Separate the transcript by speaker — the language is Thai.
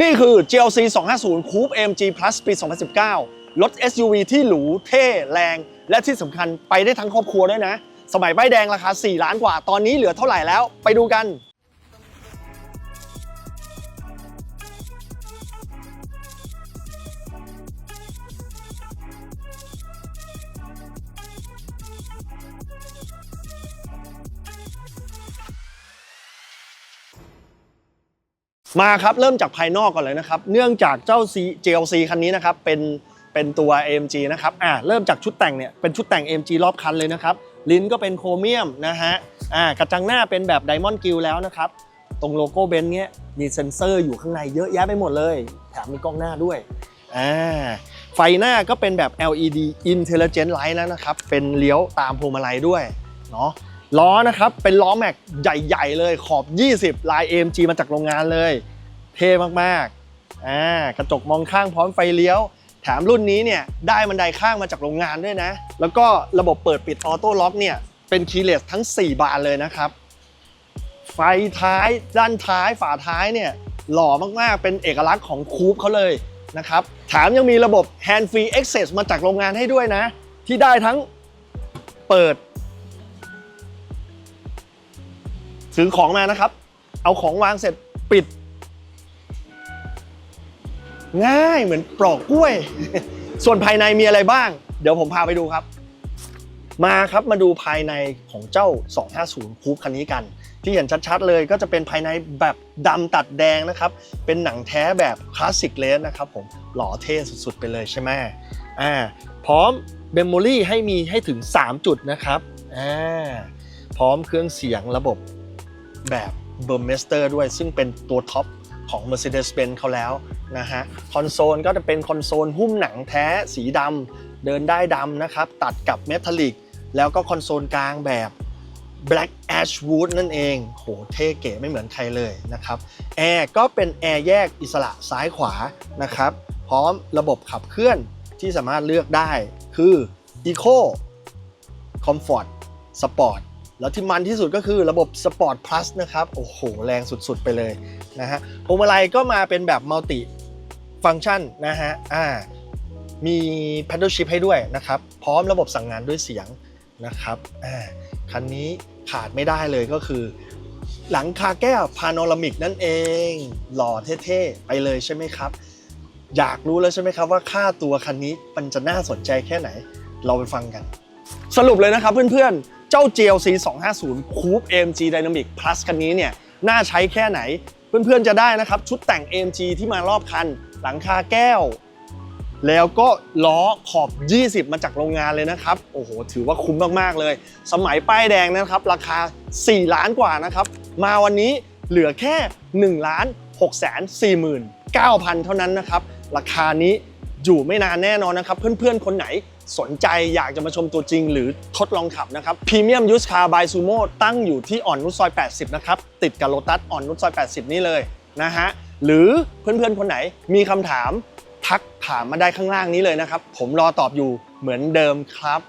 Speaker 1: นี่คือ GLC 250 Coupe AMG Plus ปี 2019 รถ SUV ที่หรู เท่ แรง และที่สำคัญไปได้ทั้งครอบครัวด้วยนะ สมัยป้ายแดงราคา 4 ล้านกว่า ตอนนี้เหลือเท่าไหร่แล้ว ไปดูกัน มาครับเริ่มจากภายนอกก่อนเลยนะครับ เนื่องจากเจ้า C GLC คันนี้นะครับเป็นเป็นตัว AMG นะครับอ่าเริ่มจากชุดแต่งเนี่ยเป็นชุดแต่ง AMG รอบคันเลยนะครับลิ้นก็เป็นโครเมียมนะฮะอ่ากระจังหน้าเป็นแบบไดมอนด์กิลแล้วนะครับตรงโลโก้เบนซ์เนี้ยมีเซ็นเซอร์อยู่ข้างในเยอะแยะไปหมดเลยแถมมีกล้องหน้าด้วยอ่าไฟหน้าก็เป็นแบบ LED Intelligent Light แล้วนะครับ เป็นเลี้ยวตามพวงมาลัยด้วยเนาะล้อนะครับ เป็นล้อแม็กใหญ่ ๆ เลยขอบ 20 ลาย AMG มาจากโรงงานเลย เท่มากๆอ่ากระจกมองข้างพร้อมไฟเลี้ยว แถมรุ่นนี้เนี่ยได้บันไดข้างมาจากโรงงานด้วยนะ แล้วก็ระบบเปิดปิดออโต้ล็อกเนี่ยเป็นคีย์เลสทั้ง 4 บานเลยนะครับ ไฟท้ายด้านท้ายฝาท้ายเนี่ยหล่อมากๆ เป็นเอกลักษณ์ของคูปเขาเลยนะครับแถมยังมีระบบ Hand Free Access มาจากโรงงานให้ด้วยนะ ที่ได้ทั้งเปิด ซื้อของมานะครับ เอาของวางเสร็จปิด ง่ายเหมือนปลอกกล้วย ส่วนภายในมีอะไรบ้าง เดี๋ยวผมพาไปดูครับ มาครับมาดูภายในของเจ้า 250คูปคันนี้กัน ที่เห็นชัดๆเลยก็จะเป็นภายในแบบดำตัดแดงนะครับ เป็นหนังแท้แบบคลาสสิกเลสนะครับผมหล่อเท่สุดๆไปเลยใช่ไหมอ่าพร้อมเมมโมรี่ให้มีให้ถึง 3 จุดนะครับอ่าพร้อมเครื่องเสียงระบบแบบเบอร์เมสเตอร์ด้วยซึ่งเป็นตัวท็อป ของ Mercedes-Benz เขาแล้วนะฮะคอนโซลก็จะเป็นคอนโซลหุ้มหนังแท้สีดำเดินได้ดำนะครับ ตัดกับเมทัลลิก แล้วก็คอนโซลกลางแบบ Black Ash Wood นั่นเอง โห เท่เก๋ไม่เหมือนใครเลยนะครับ แอร์ก็เป็นแอร์แยกอิสระซ้ายขวานะครับ พร้อมระบบขับเคลื่อนที่สามารถเลือกได้คือ Eco Comfort Sport แล้วที่มันที่สุดก็คือระบบ Sport Plus นะครับ โอ้โห แรงสุดๆไปเลยนะฮะพวงมาลัยก็มาเป็นแบบมัลติฟัง c t ชันนะฮะอ่ามี paddle shift ให้ด้วยนะครับ พร้อมระบบสั่งงานด้วยเสียงนะครับอ่าคันนี้ขาดไม่ได้เลยก็คือ หลังคาแก้วพาโนรามิกนั่นเอง หล่อเท่ๆ ไปเลยใช่ไหมครับ อยากรู้แล้วใช่ไหมครับว่าค่าตัวคันนี้มันจะน่าสนใจแค่ไหน เราไปฟังกัน สรุปเลยนะครับเพื่อนๆ เจ้า GLC 250 Coupe AMG Dynamic Plus คันนี้เนี่ยน่าใช้แค่ไหน เพื่อนๆจะได้นะครับ ชุดแต่ง AMG ที่มารอบคัน หลังคาแก้ว แล้วก็ล้อขอบ 20 มาจากโรงงานเลยนะครับ โอ้โห ถือว่าคุ้มมากๆเลย สมัยป้ายแดงนะครับ ราคา 4 ล้านกว่านะครับ มาวันนี้เหลือแค่ 1 ล้าน6แสน4หมื่น9,000 เท่านั้นนะครับ ราคานี้อยู่ไม่นานแน่นอนนะครับ เพื่อนๆ คนไหน สนใจอยากจะมาชมตัวจริงหรือทดลองขับนะครับพรีเมียมยูสคาร์บายซูโม่ตั้งอยู่ที่อ่อนนุชซอย 80 นะครับ ติดกับโลตัสอ่อนนุชซอย 80 นี่เลยนะฮะ หรือเพื่อนๆ คนไหนมีคำถามทักถามมาได้ข้างล่างนี้เลยนะครับ ผมรอตอบอยู่เหมือนเดิมครับ